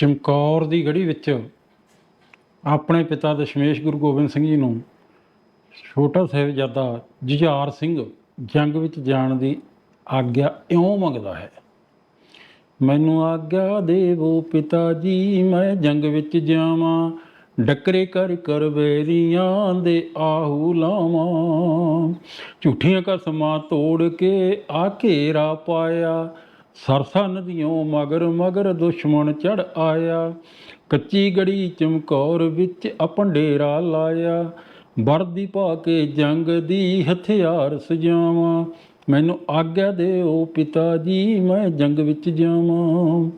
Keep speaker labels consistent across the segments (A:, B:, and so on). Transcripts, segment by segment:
A: ਚਮਕੌਰ ਦੀ ਗੜੀ ਵਿੱਚ ਆਪਣੇ ਪਿਤਾ ਦਸ਼ਮੇਸ਼ ਗੁਰੂ ਗੋਬਿੰਦ ਸਿੰਘ ਜੀ ਨੂੰ ਛੋਟਾ ਸਾਹਿਬਜ਼ਾਦਾ ਜੁਝਾਰ ਸਿੰਘ ਜੰਗ ਵਿੱਚ ਜਾਣ ਦੀ ਆਗਿਆ ਇਉਂ ਮੰਗਦਾ ਹੈ, ਮੈਨੂੰ ਆਗਿਆ ਦੇਵੋ ਪਿਤਾ ਜੀ, ਮੈਂ ਜੰਗ ਵਿੱਚ ਜਾਵਾਂ, ਡੱਕਰੇ ਕਰ ਕਰ ਬੇਰੀਆਂ ਦੇ ਆਹੂ ਲਾਵਾਂ। ਝੂਠੀਆਂ ਕਸਮਾਂ ਤੋੜ ਕੇ ਆ ਘੇਰਾ ਪਾਇਆ ਸਰਸਾ ਨਦੀਆਂ ਮਗਰ ਮਗਰ ਦੁਸ਼ਮਣ ਚੜ ਆਇਆ। ਕੱਚੀ ਗੜੀ ਚਮਕੌਰ ਵਿੱਚ ਆਪਣ ਡੇਰਾ ਲਾਇਆ। ਵਰਦੀ ਪਾ ਕੇ ਜੰਗ ਦੀ ਹਥਿਆਰ ਸਜਾਵਾਂ। ਮੈਨੂੰ ਆਗਿਆ ਦਿਓ ਪਿਤਾ ਜੀ, ਮੈਂ ਜੰਗ ਵਿੱਚ ਜਾਵਾਂ।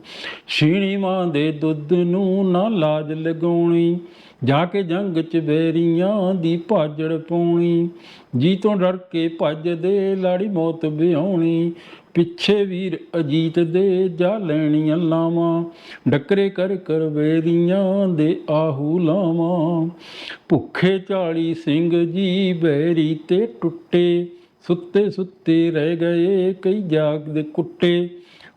A: ਛੀਣੀ ਮਾਂ ਦੇ ਦੁੱਧ ਨੂੰ ਨਾ ਲਾਜ ਲਗਾਉਣੀ। ਜਾ ਕੇ ਜੰਗ ਚ ਬੇਰੀਆਂ ਦੀ ਭਾਜੜ ਪਾਉਣੀ। ਜੀ ਤੋਂ ਡਰ ਕੇ ਭੱਜਦੇ ਲਾੜੀ ਮੌਤ ਵਿਆਉਣੀ ਪਿੱਛੇ ਵੀਰ ਅਜੀਤ ਦੇ ਜਾ ਲੈਣੀਆਂ ਲਾਵਾਂ, ਡੱਕਰੇ ਕਰ ਕਰ ਬੇਰੀਆਂ ਦੇ ਆਹੂ ਲਾਵਾਂ। ਭੁੱਖੇ ਚਾਲੀ ਸਿੰਘ ਜੀ ਬੈਰੀ ਤੇ ਟੁੱਟੇ, ਸੁੱਤੇ ਸੁੱਤੇ ਰਹਿ ਗਏ ਕਈ ਜਾਗਦੇ ਕੁੱਟੇ।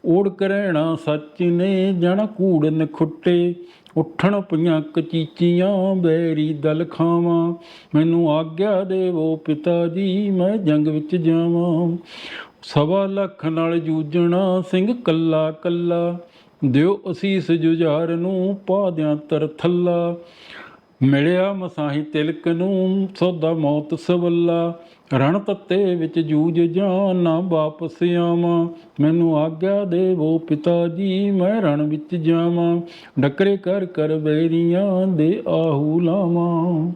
A: ਓੜ ਕਰਹਿਣਾ ਸੱਚ ਨੇ ਜਣ ਕੂੜਨ ਖੁੱਟੇ। ਉੱਠਣ ਪਈਆਂ ਕਚੀਚੀਆਂ ਬੈਰੀ ਦਲ ਖਾਵਾਂ। ਮੈਨੂੰ ਆਗਿਆ ਦੇਵੋ ਪਿਤਾ ਜੀ, ਮੈਂ ਜੰਗ ਵਿੱਚ ਜਾਵਾਂ। ਸਵਾ ਲੱਖ ਨਾਲ ਜੂਝਣਾ ਸਿੰਘ ਕੱਲਾ ਕੱਲਾ, ਦਿਓ ਅਸੀਸ ਜੁਝਾਰ ਨੂੰ ਪਾ ਦਿਆਂ ਤਰ ਥੱਲਾ। ਮਿਲਿਆ ਮਸਾਹੀ ਤਿਲਕ ਨੂੰ, ਸੌਦਾ ਮੌਤ ਸਵੱਲਾ। ਰਣ ਤੱਤੇ ਵਿੱਚ ਜੂਝ ਜਾਂ ਨਾ ਵਾਪਸ ਆਵਾਂ। ਮੈਨੂੰ ਆਗਿਆ ਦੇਵੋ ਪਿਤਾ ਜੀ, ਮੈਂ ਰਣ ਵਿੱਚ ਜਾਵਾਂ। ਡੱਕਰੇ ਕਰ ਕਰ ਬੇਰੀਆਂ ਦੇ ਆਹੂ ਲਾਵਾਂ।